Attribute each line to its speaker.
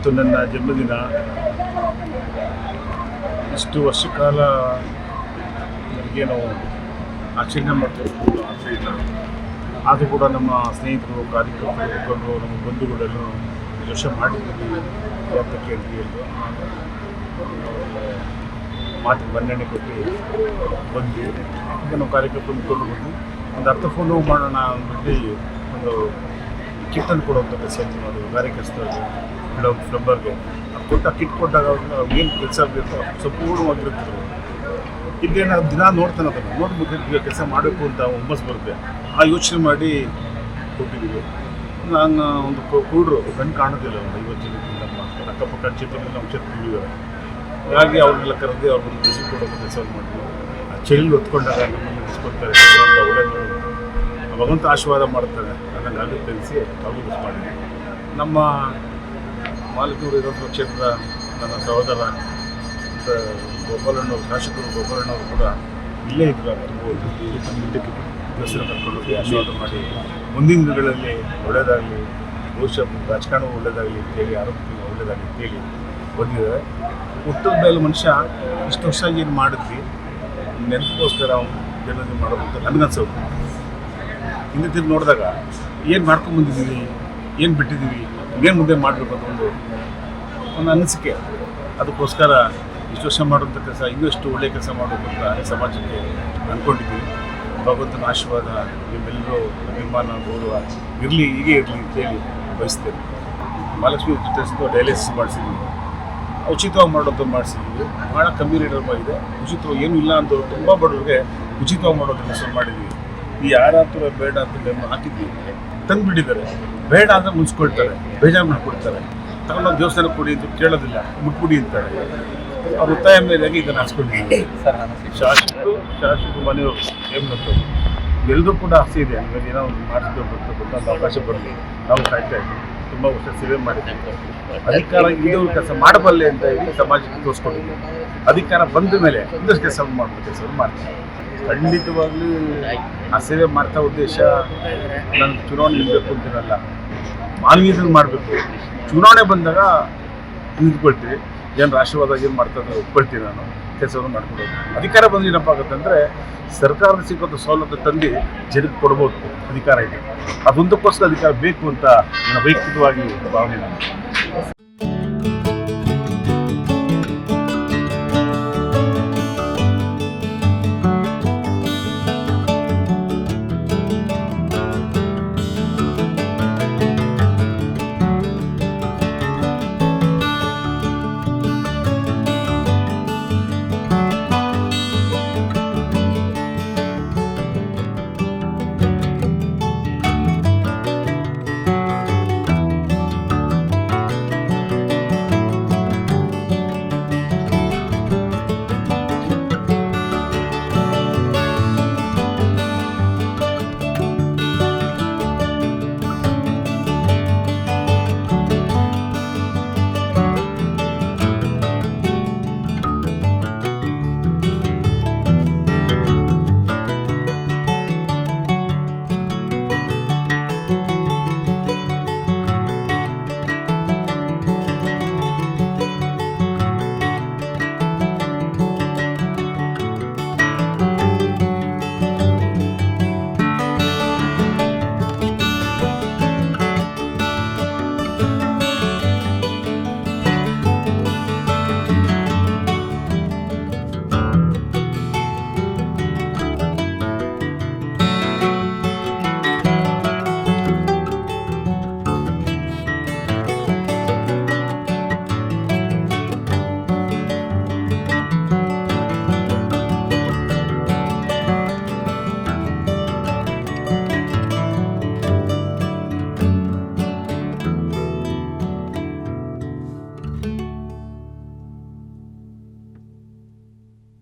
Speaker 1: ಇವತ್ತು ನನ್ನ ಜನ್ಮದಿನ. ಇಷ್ಟು ವರ್ಷ ಕಾಲ ನಾವು ಆಚರಣೆ ಇಲ್ಲ ಆದರೂ ಕೂಡ ನಮ್ಮ ಸ್ನೇಹಿತರು, ಕಾರ್ಯಕರ್ತರು, ಮುಖಂಡರು, ನಮ್ಮ ಬಂಧುಗಳೆಲ್ಲ ವರ್ಷ ಮಾಡಿದ್ದೀವಿ. ಅಂತ ಕೇಳಿದ್ವಿ ಮಾತು ಮನ್ನಣೆ ಕೊಟ್ಟು ಬಂದ್ವಿ. ಈಗ ನಾವು ಕಾರ್ಯಕರ್ತರು, ಮುಖಂಡರು ಬಂದು ಒಂದು ಅರ್ಥ ಫೋನು ಮಾಡೋಣ ಅಂದ್ಬಿಟ್ಟು ಒಂದು ಕಿಟ್ಟನ್ನು ಕೊಡುವಂಥ ಕೆಲಸ ಮಾಡೋದು ಕಾರ್ಯಕರ್ತರಿಗೆ ಇಡೋ ಫ್ಲಂಬರ್ಗೆ ಅದು ಕೊಟ್ಟ ಕಿಟ್ ಕೊಟ್ಟಾಗ ಅವ್ರನ್ನ ಏನು ಕೆಲಸ ಬೇಕೋ ಸಂಪೂರ್ಣವಾಗಿರುತ್ತೆ ಇಲ್ಲಿ ನಾವು ದಿನ ನೋಡ್ತಾನೆ ಅದನ್ನು ನೋಡ್ಬಿಟ್ಟು ಕೆಲಸ ಮಾಡಬೇಕು ಅಂತ ಹುಮ್ಮಸ್ ಬರುತ್ತೆ. ಆ ಯೋಚನೆ ಮಾಡಿ ಕೊಟ್ಟಿದ್ದೀವಿ. ನಾನು ಒಂದು ಕೂಡ್ರು ಕಣ್ಣು ಕಾಣೋದಿಲ್ಲ ಒಂದು ಐವತ್ತು ಜನಕ್ಕಿಂತ ಮಾಡ್ತಾರೆ ಅಕ್ಕಪಕ್ಕ ಕ್ಷೇತ್ರದಲ್ಲಿ ನಮ್ಮ ಕ್ಷೇತ್ರ ತಿಳಿದಿದ್ದಾರೆ ಹಾಗಾಗಿ ಅವ್ರನ್ನೆಲ್ಲ ಕರೆದು ಅವ್ರಿಗೆ ಬಿಸಿ ಕೊಡೋ ಕೆಲಸ ಮಾಡಿದ್ವಿ ಆ ಚಳಿಲಿ ಹೊತ್ಕೊಂಡಾಗ ನಮ್ಮನ್ನು ಬಿಸಿಕೊಡ್ತಾರೆ. ಒಳ್ಳೆ ಭಗವಂತ ಆಶೀರ್ವಾದ ಮಾಡ್ತಾರೆ. ಅದು ತಿಳಿಸಿ ಅವ್ರಿಗೆ ಮಾಡಿದೆ ನಮ್ಮ ಮಾಲಕೂರು ವಿಧಾನಸಭಾ ಕ್ಷೇತ್ರದ ನನ್ನ ಸಹೋದರ ಗೋಪಾಲಣ್ಣವ್ರು, ಶಾಸಕರು ಗೋಪಾಲಣ್ಣವರು ಕೂಡ ಇಲ್ಲೇ ಇದ್ರು ದಸರಾ ಕರ್ಕೊಂಡು ಆಶೀರ್ವಾದ ಮಾಡಿ ಮುಂದಿನ ದಿನಗಳಲ್ಲಿ ಒಳ್ಳೆಯದಾಗಲಿ ಬಹುಶಃ ರಾಜಕಾರಣ ಒಳ್ಳೆಯದಾಗಲಿ ಅಂತೇಳಿ ಆರೋಗ್ಯ ಒಳ್ಳೆಯದಾಗಲಿ ಅಂತೇಳಿ ಬಂದಿದ್ದಾರೆ. ಹುಟ್ಟದ ಮೇಲೆ ಮನುಷ್ಯ ಇಷ್ಟು ವರ್ಷ ಏನು ಮಾಡಿದ್ವಿ, ನೆನಪಿಗೋಸ್ಕರ ಜನರಿಗೆ ಮಾಡೋದು ಅಂತ ನನಗನ್ಸೋದು. ಹಿಂದೆ ತಿರುಗಿ ನೋಡಿದಾಗ ಏನು ಮಾಡ್ಕೊಂಡು ಬಂದಿದ್ದೀವಿ ಏನು ಬಿಟ್ಟಿದ್ದೀವಿ ಏನು ಮುಂದೆ ಮಾಡಬೇಕು ಅಂತ ಒಂದು ಒಂದು ಅನಿಸಿಕೆ. ಅದಕ್ಕೋಸ್ಕರ ಇಷ್ಟು ವರ್ಷ ಮಾಡುವಂಥ ಕೆಲಸ, ಇನ್ನಷ್ಟು ಒಳ್ಳೆಯ ಕೆಲಸ ಮಾಡಬೇಕು ಅಂತ ಸಮಾಜಕ್ಕೆ ಅಂದ್ಕೊಂಡಿದ್ದೀವಿ ಭಗವಂತನ ಆಶೀರ್ವಾದ ನಿಮ್ಮೆಲ್ಲರೂ ಅಭಿಮಾನ, ಗೌರವ ಇರಲಿ, ಹೀಗೆ ಇರಲಿ ಅಂತೇಳಿ ಬಯಸ್ತೇನೆ. ಮಹಾಲಕ್ಷ್ಮಿ ಟೆಸ್ಟ್ ಡಯಾಲಿಸಿಸ್ ಮಾಡಿಸಿದ್ವಿ. ಉಚಿತವಾಗಿ ಮಾಡೋದು ಮಾಡಿಸಿದ್ವಿ. ಭಾಳ ಕಮ್ಮಿ ರೇಟಲ್ಲಿ ಇದೆ ಉಚಿತವಾಗಿ ಏನೂ ಇಲ್ಲ ಅಂತ ತುಂಬ ಬಡವರಿಗೆ ಉಚಿತವಾಗಿ ಮಾಡೋದು ಕೆಲಸ ಮಾಡಿದ್ವಿ. ಯಾರಾತರ ಬೇಡ ಅಂತ ಹಾಕಿದ್ದೀವಿ ಹಾಕಿದ್ವಿ, ತಂದುಬಿಟ್ಟಿದ್ದಾರೆ. ಬೇಡ ಅಂತ ಮುನ್ಸ್ಕೊಳ್ತಾರೆ ಬೇಜಾರು ಮಾಡ್ಕೊಡ್ತಾರೆ ತಗೊಂಡು ದೇವಸ್ಥಾನ ಕೊಡಿ ಅಂತ ಕೇಳೋದಿಲ್ಲ, ಮುಟ್ಬಿಡಿ ಅಂತಾರೆ. ಅವ್ರ ಒತ್ತಾಯ ಮೇಲೆ ಇದನ್ನು ಹಾಸ್ಕೊಂಡಿದ್ದೀವಿ ಶಾಸಕರು ಶಾಸಕರು ಮನೆಯವರು ಹೇಮಂತು ಎಲ್ಲರೂ ಕೂಡ ಆಸೆ ಇದೆ, ಹಂಗಾಗಿ ಏನೋ ಒಂದು ಮಾಡಿಸ್ಬೇಕು ಅಂತ ಅವಕಾಶ ಬರಲಿ. ನಾವು ಕಾಯ್ತಾ ಇದ್ದೀವಿ. ತುಂಬ ವರ್ಷ ಸೇವೆ ಮಾಡಿದ್ದೀವಿ. ಅಧಿಕಾರ ಇಲ್ಲಿ ಕೆಲಸ ಮಾಡಬಲ್ಲೆ ಅಂತ ಹೇಳಿ ಸಮಾಜಕ್ಕೆ ತೋರಿಸ್ಕೊಂಡಿದ್ದೀವಿ. ಅಧಿಕಾರ ಬಂದ ಮೇಲೆ ಒಂದಷ್ಟು ಕೆಲಸ ಮಾಡಬೇಕು, ಕೆಲಸ ಮಾಡ್ತೀವಿ. ಖಂಡಿತವಾಗ್ಲೂ ಆ ಸೇವೆ ಮಾಡ್ತಾ ಉದ್ದೇಶ ನಾನು ಚುನಾವಣೆ ನಿಲ್ಲಬೇಕು ಅಂತಿರಲ್ಲ. ಮಾನವೀಯದಲ್ಲಿ ಮಾಡಬೇಕು. ಚುನಾವಣೆ ಬಂದಾಗ ನಿಂತ್ಕೊಳ್ತೀವಿ ಏನು ರಾಷ್ಟ್ರವಾದ ಏನು ಮಾಡ್ತಾರೆ ಒಪ್ಕೊಳ್ತೀನಿ ನಾನು. ಕೆಲಸವನ್ನು ಮಾಡ್ಕೊಂಡು ಅಧಿಕಾರ ಬಂದು ಏನಪ್ಪ ಆಗುತ್ತೆ ಅಂದರೆ ಸರ್ಕಾರದ ಸಿಕ್ಕಂಥ ಸವಲತ್ತು ತಂದು ಜನಕ್ಕೆ ಕೊಡ್ಬೋದು. ಅಧಿಕಾರ ಇದೆ. ಅದೊಂದಕ್ಕೋಸ್ಕರ ಅಧಿಕಾರ ಬೇಕು ಅಂತ ನನ್ನ ವೈಯಕ್ತಿಕವಾಗಿ ಭಾವನೆ ನಾನು.